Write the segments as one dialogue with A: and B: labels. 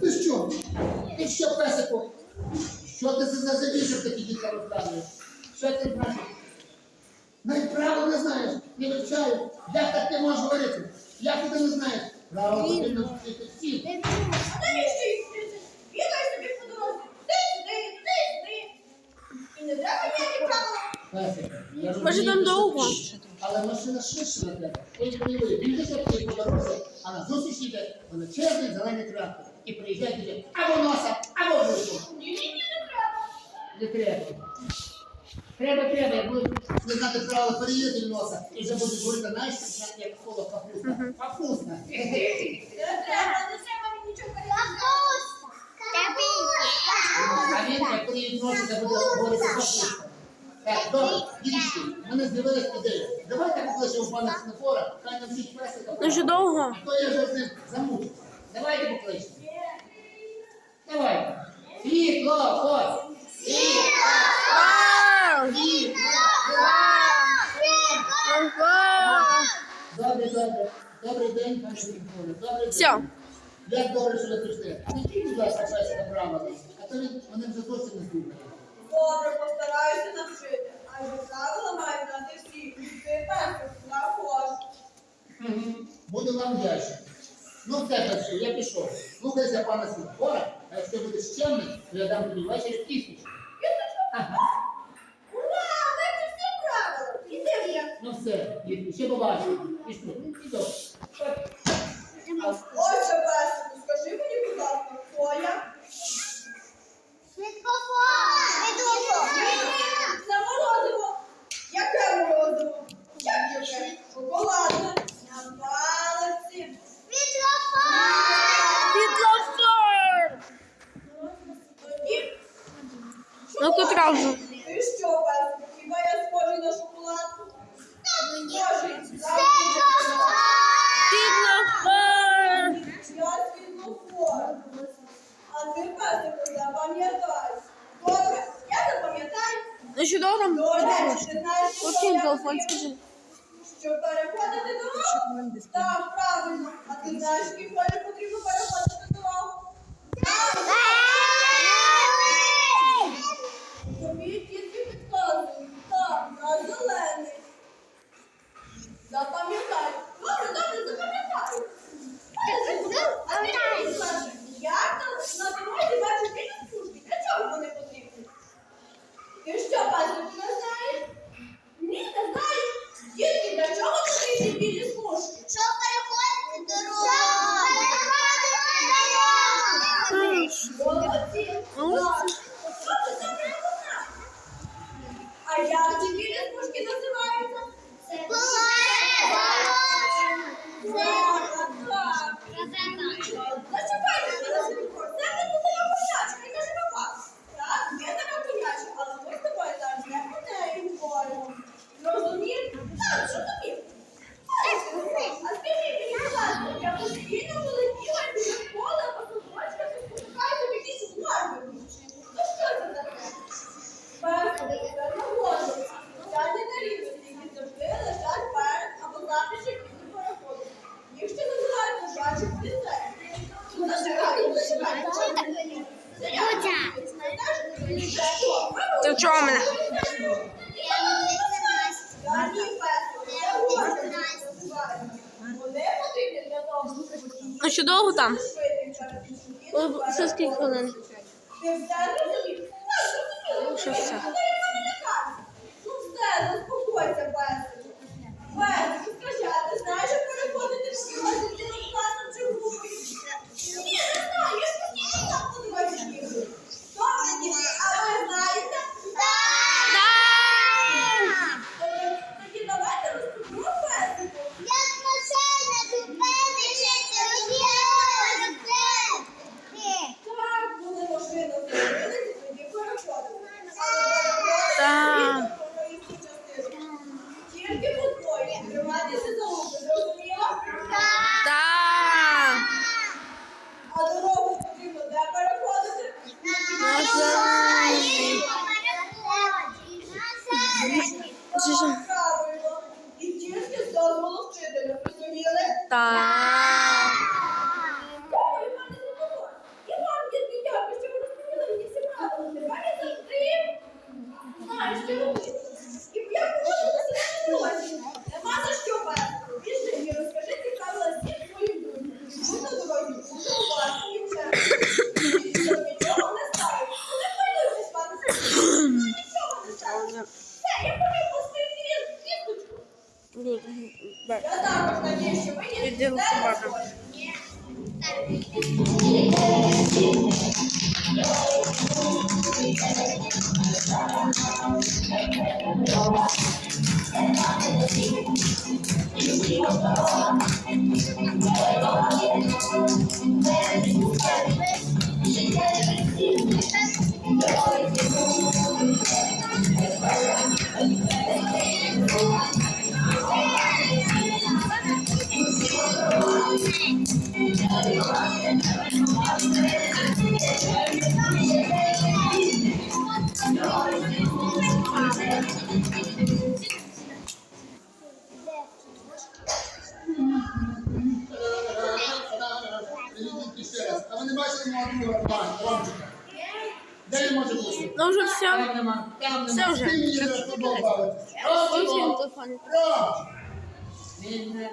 A: Ти що? Ти що, песику? Що ти за завіжок такі дітка розказуєш? Що ти знаєш? Навіть правил не знаєш, не вивчаю. Як так ти можеш говорити? Як ти не знаєш? Правила потрібно вчити всі.
B: Бігай собі по дорозі. Ти сюди, ти сюди. І не треба ніякі правила.
A: Песик, я
C: Може, там довго?
A: Але машина швидше на тебе. Ось подивись, він же все по дорозі, а на зустріч йде величезний зелений трактор. І приїжджає туди або носа, або вушу.
B: Ні-ні-ні, не треба.
A: Не треба. Треба, треба, як будуть не знати правила переїзду носа, і вже будуть говорити, знаєш, як- як слово капуста. Капуста. Хе-хе.
B: Не треба, не треба мені нічого передати.
A: А він, як приїдуть носі, це буде говорити капуста. Так, добре, діточки, В мене з'явилась ідея. Давайте покличемо пана Синефора, хай навчить песика.
C: Ну що довго?
A: А то я вже з ним замучився. Давайте покличемо. Давайте. Світло, ходь.
C: Вау! Ага!
A: Добре, добре. Добрий день, пане Синефоре. Добрий день.
C: Все.
A: Як добре, що ви прийшли. Навчіть, будь ласка, песика правила, а то він, вони вже зовсім не слухають.
B: Добре, постараюся навчити. Адже правила
A: Буду вам вдячний. Ну, все, перше, я пішов. Слухайся пана Синефора, а якщо будеш чемний, то я дам тобі ввечері кісточку. Ага.
B: Ура! Вивчив всі правила. Іди вже.
A: Ну все, дітки, ще побачимо. Пішли. Іду.
B: Ось що скажи мені, будь ласка, хто я? Це морозиво. Яке морозиво? Як яке? Шоколадне. На палиці.
C: Світлофор!
B: Тоді
C: Ну, котра вже?
B: Ти що, песику, хіба я схожий на шоколадку? Схожий. Я світлофор. А ти, песику, запам'ятай. Добре, я запам'ятаю.
C: Ну що довго?
B: До речі, ти знаєш, що
C: Окей, телефон, скажи.
B: Щоб переходити дорогу? Так, правильно. А ти знаєш, який переходити дорогу? Тобі тільки підказують. Так, на зелений. Запам'ятай. Добре, добре, запам'ятай. А ти мені скажи, як на, на дорозі бачиш білі смужки? Для чого вони потрібні? Ти що, пазику, не знаєш? Ні, не знаю. Дітки, для чого потрібні білі смужки? Молодці.
C: Ну.
B: Так. Що ти це придумав? А як ці білі Що
C: довго там? Це скільки хвилин? Що все?
B: Тільки подвоє. Триматися за руку, зрозуміло? Так. А дорогу потрібно де переходити? На зеленій. Правильно. І тільки з дозволу вчителя, розуміли? Так. Нема за що вести. Біжи і розкажи цікаві листі своїм друзям. Будь на дорозі, будь уважні і
A: вчерпні. Щоб нічого не ставить. Не хвилюйтесь, пане Сергій. Нічого не ставить. Все, я повів
C: пустив вісточку. Я
A: також надію, що
C: ви
A: не
C: Іди
A: лисувати. Thank you. And I'm
C: not gonna be.
A: You
C: see
A: what's going on?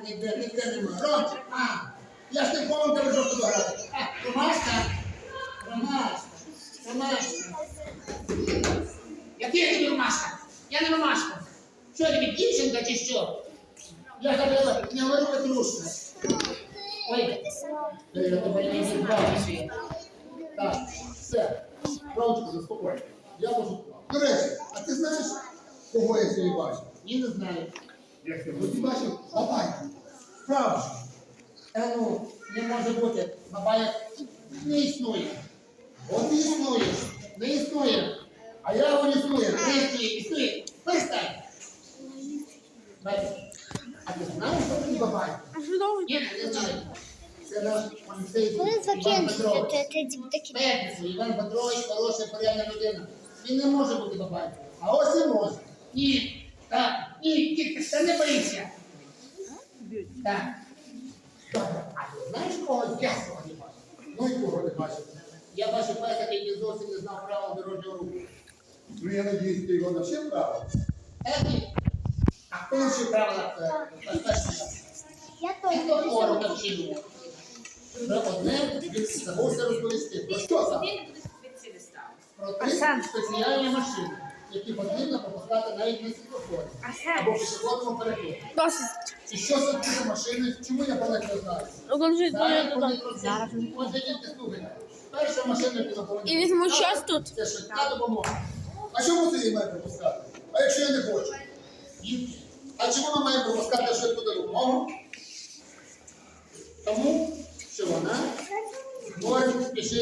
A: Ніде, ніде нема. Ромчик, а! Я ж не помню, Ромашка? Ромашка. Ромашка. Який я тобі Ромашка? Я не Ромашка. Що я тобі, дівчинка чи що? Я забила, не говорю Петрушка. Тебе не відбавився. Так, все. Ромчику, заспокойся. Я можу. До речі, а ти знаєш, кого я сьогодні бачив? Ні, не знаю. Я сьогодні бачив бабайка. Справді. Е, ну, не може бути. Бабайок не існує. От не існує. Не існує. А я говорю, існує. Не існує. Існує. Перестань. Бачиш? А ти знаєш, що таке бабайка?
C: А що довго?
A: Ні, не знаю. Це наш поліцейський
D: Коли
A: Іван
D: закінчиться, ти такі
A: П'ятницю, Іван Петрович хороша порядна людина. Він не може бути бабайкою. А ось і може. Ні. Так. Ні, тільки це не боїться. Так. Добре. А ти знаєш кого я сьогодні бачив? Ну і кого не бачив? Я бачив песика, який зовсім не знав правил дорожнього руху.
E: Ну, я надеюсь, ты его навчил правил?
A: Екі. А хто навчив правила е, безпечності?
D: Я теж
A: хору одне він розповісти. Про що саме? Про три спеціальні машини, які потрібно пропускати навіть на світлофорі або пішохідному переході. І що це таке машини? Чому я про них не знаю? Зараз це. Діти, слухайте. Перша машина пішохідна.
C: І візьму час тут.
A: Це швидка допомога.
E: А чому ти її маєш пропускати? А якщо я не хочу?
A: А чому ми маємо пропускати швидку допомогу? Тому, що вона може спішити